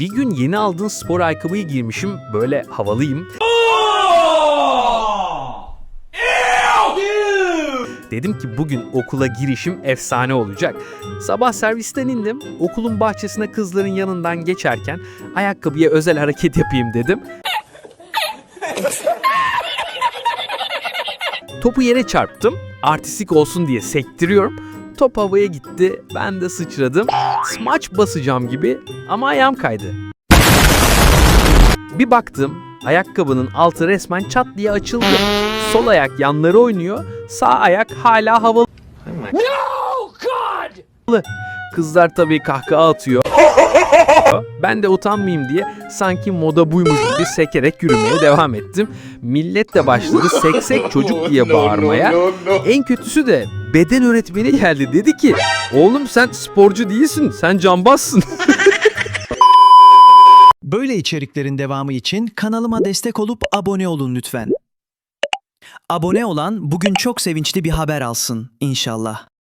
Bir gün yeni aldığın spor ayakkabıyı giymişim. Böyle havalıyım. Dedim ki bugün okula girişim efsane olacak. Sabah servisten indim. Okulun bahçesine kızların yanından geçerken ayakkabıya özel hareket yapayım dedim. Topu yere çarptım. Artistik olsun diye sektiriyorum. Top havaya gitti. Ben de sıçradım. Smaç basacağım gibi ama ayağım kaydı. Bir baktım ayakkabının altı resmen çat diye açıldı. Sol ayak yanları oynuyor. Sağ ayak hala havalı. Kızlar tabii kahkaha atıyor. Ben de utanmayayım diye sanki moda buymuş gibi sekerek yürümeye devam ettim. Millet de başladı seksek çocuk diye bağırmaya. En kötüsü de beden öğretmeni geldi. Dedi ki oğlum sen sporcu değilsin sen cambazsın. Böyle içeriklerin devamı için kanalıma destek olup abone olun lütfen. Abone olan bugün çok sevinçli bir haber alsın inşallah.